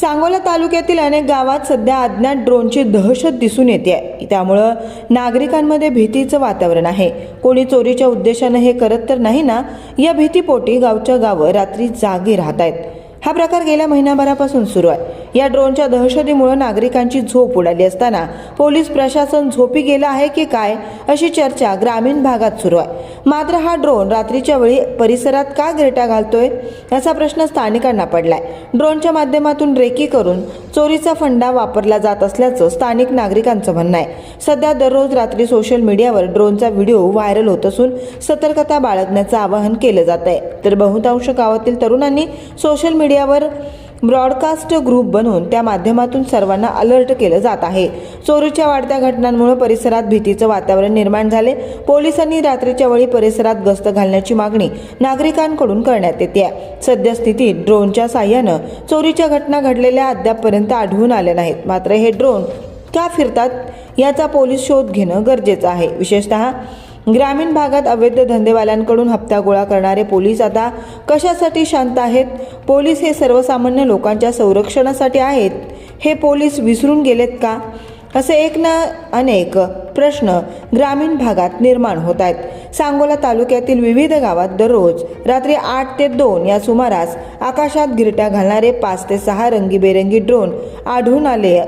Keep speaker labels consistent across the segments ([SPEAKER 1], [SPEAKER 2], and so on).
[SPEAKER 1] सांगोला तालुक्यातील अनेक गावात सध्या अज्ञात ड्रोनची दहशत दिसून येते आहे त्यामुळं नागरिकांमध्ये भीतीचं वातावरण आहे. कोणी चोरीच्या उद्देशानं हे करत तर नाही ना? या भीतीपोटी गावच्या गावं रात्री जागे राहत आहेत हा प्रकार गेल्या महिनाभरापासून सुरू आहे. या ड्रोनच्या दहशतीमुळे नागरिकांची झोप उडाली असताना पोलीस प्रशासन झोपी गेलं आहे की काय अशी चर्चा ग्रामीण भागात सुरू आहे. मात्र हा ड्रोन रात्रीच्या वेळी परिसरात का गिरटा घालतोय याचा प्रश्न स्थानिकांना पडलाय. ड्रोनच्या माध्यमातून रेकी करून चोरीचा फंडा वापरला जात असल्याचं स्थानिक नागरिकांचं म्हणणं आहे. सध्या दररोज रात्री सोशल मीडियावर ड्रोनचा व्हिडिओ व्हायरल होत असून सतर्कता बाळगण्याचं आवाहन केलं जात आहे तर बहुतांश गावातील तरुणांनी सोशल मीडिया मीडियावर ब्रॉडकास्ट ग्रुप बनवून त्या माध्यमातून सर्वांना अलर्ट केलं जात आहे. चोरीच्या वाढत्या घटनांमुळे परिसरात भीतीचं वातावरण निर्माण झाले. पोलिसांनी रात्रीच्या वेळी परिसरात गस्त घालण्याची मागणी नागरिकांकडून करण्यात येते. सद्यस्थितीत ड्रोनच्या साह्यानं चोरीच्या घटना घडलेल्या अद्यापपर्यंत आढळून आल्या नाहीत. मात्र हे ड्रोन का फिरतात याचा पोलीस शोध घेणं गरजेचं आहे. विशेषतः ग्रामीण भागात अवैध धंदेवाल्यांकडून हप्ता गोळा करणारे पोलीस आता कशासाठी शांत आहेत? पोलीस हे सर्वसामान्य लोकांच्या संरक्षणासाठी आहेत. हे पोलीस विसरून गेलेत का? असे एक ना अनेक प्रश्न ग्रामीण भागात निर्माण होत आहेत. सांगोला तालुक्यातील विविध गावात दररोज रात्री आठ ते दोन या सुमारास आकाशात गिरट्या घालणारे पाच ते सहा रंगीबेरंगी ड्रोन आढळून आले.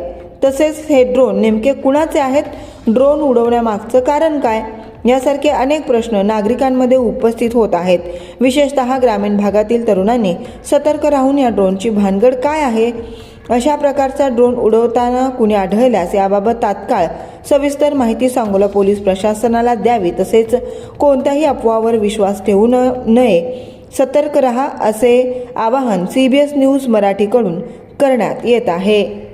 [SPEAKER 1] तसेच हे ड्रोन नेमके कुणाचे आहेत? ड्रोन उडवण्यामागचं कारण काय? यासारखे अनेक प्रश्न नागरिकांमध्ये उपस्थित होत आहेत. विशेषतः ग्रामीण भागातील तरुणांनी सतर्क राहून या ड्रोनची भानगड काय आहे? अशा प्रकारचा ड्रोन उडवताना कुणी आढळल्यास याबाबत तात्काळ सविस्तर माहिती सांगोला पोलीस प्रशासनाला द्यावी. तसेच कोणत्याही अफवावर विश्वास ठेवू नये. सतर्क रहा असे आवाहन सी बी एस न्यूज मराठीकडून करण्यात येत आहे.